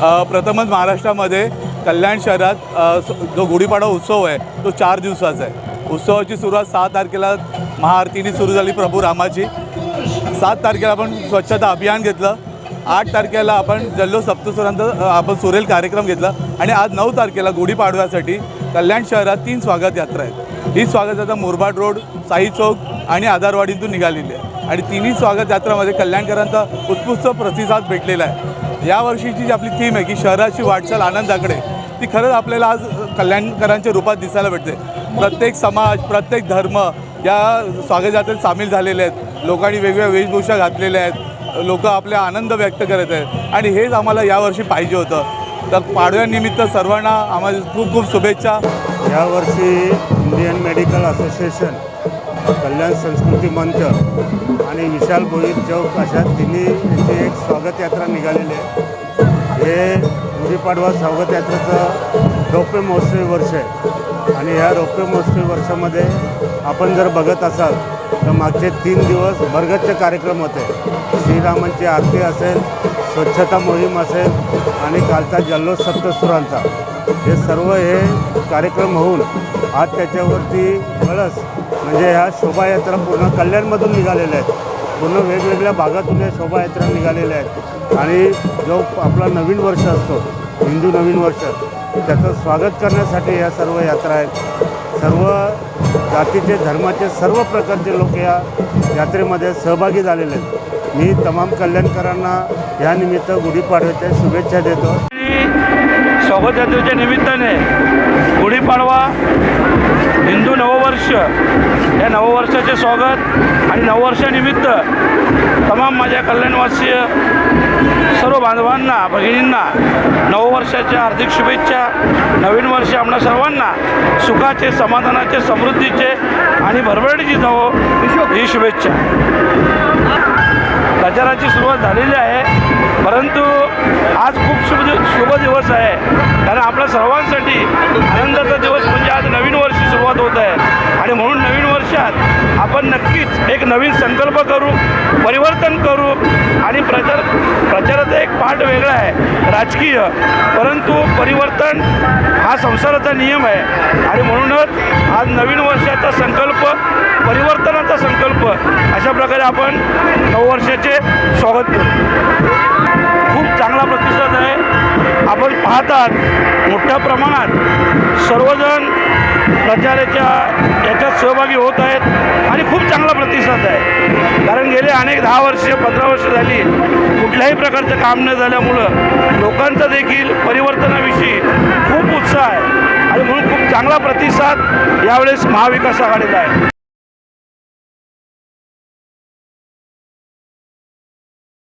प्रथमच महाराष्ट्रामध्ये कल्याण शहरात जो गुढीपाडवा उत्सव आहे तो चार दिवसाचा आहे. उत्सवाची सुरुवात सहा तारखेला महाआरतीने सुरू झाली प्रभू रामाची. सात तारखेला आपण स्वच्छता अभियान घेतलं. आठ तारखेला आपण जल्लो सप्तस्वरांचा आपण सुरेल कार्यक्रम घेतला. आणि आज नऊ तारखेला गुढीपाडव्यासाठी कल्याण शहरात तीन स्वागत यात्रा आहेत. ही स्वागत यात्रा मुरबाड रोड साई चौक आणि आधारवाडीतून निघालेली आहे. आणि तिन्ही स्वागत यात्रामध्ये कल्याणकरांचा उत्कृष्ट प्रतिसाद भेटलेला आहे. यावर्षीची जी आपली थीम आहे की शहराची वाटचाल आनंदाकडे ती खरंच आपल्याला आज कल्याणकरांच्या रूपात दिसायला भेटते. प्रत्येक समाज प्रत्येक धर्म या स्वागत यात्रेत सामील झालेले आहेत. लोकांनी वेगवेगळ्या वेशभूषा घातलेल्या आहेत. लोक आपले आनंद व्यक्त करत आहेत. आणि हेच आम्हाला यावर्षी पाहिजे होतं. तर पाडव्यानिमित्त सर्वांना आम्हाला खूप खूप शुभेच्छा. यावर्षी इंडियन मेडिकल असोसिएशन कल्याण संस्कृती मंच आणि विशाल भोईर चौक अशा तिन्ही यांची एक स्वागत यात्रा निघालेली आहे. हे गुढीपाडवा स्वागत यात्रेचं रौप्य महोत्सवी वर्ष आहे. आणि या रौप्य महोत्सवी वर्षामध्ये आपण जर बघत असाल तर मागचे तीन दिवस भरगच्च कार्यक्रम होते. श्रीरामांची आरती असेल स्वच्छता मोहीम असेल आणि कालचा जल्लोष सप्तसुरांचा. हे सर्व हे कार्यक्रम होऊन आज त्याच्यावरती कळस म्हणजे ह्या शोभायात्रा पूर्ण कल्याणमधून निघालेल्या आहेत. पूर्ण वेगवेगळ्या भागातून या शोभायात्रा निघालेल्या आहेत. आणि जो आपला नवीन वर्ष असतो हिंदू नवीन वर्ष त्याचं स्वागत करण्यासाठी या सर्व यात्रा आहेत. सर्व जातीचे धर्माचे सर्व प्रकारचे लोक या यात्रेमध्ये सहभागी झालेले आहेत. मी तमाम कल्याणकरांना यानिमित्त गुढीपाडव्याच्या शुभेच्छा देतो. स्वागत यात्रेच्या निमित्ताने गुढीपाडवा हिंदू नववर्ष या नववर्षाचे स्वागत आणि नववर्षानिमित्त तमाम माझ्या कल्याणवासीय सर्व बांधवांना भगिनींना नववर्षाच्या हार्दिक शुभेच्छा नवीन वर्ष आपल्या सर्वांना सुखाचे समाधानाचे समृद्धीचे आणि भरभराटीची जावो ही शुभेच्छा. प्रचाराची सुरुवात झालेली आहे. परंतु आज खूप शुभ शुभ दिवस आहे. कारण आपल्या सर्वांसाठी आनंदाचा दिवस म्हणजे आज नवीन वर्षी सुरुवात होत आहे. आणि म्हणून नवीन वर्षात आपण नक्कीच एक नवीन संकल्प करू परिवर्तन करू आणि प्रचार प्रचाराचा एक पाठ वेगळा आहे राजकीय. परंतु परिवर्तन हा संसाराचा नियम आहे. आणि म्हणूनच आज नवीन वर्षाचा संकल्प परिवर्तनाचा संकल्प अशा प्रकारे आपण नववर्षाचे स्वागत खूप चांगला प्रतिसाद आहे. आपण पाहतात मोठ्या प्रमाणात सर्वजण प्रचाराच्या याच्यात सहभागी होत आहेत आणि खूप चांगला प्रतिसाद आहे. कारण गेले अनेक दहा वर्ष पंधरा वर्ष झाली कुठल्याही प्रकारचं काम न झाल्यामुळं लोकांचा देखील परिवर्तनाविषयी खूप उत्साह आहे. आणि म्हणून खूप चांगला प्रतिसाद यावेळेस महाविकास आघाडीला आहे.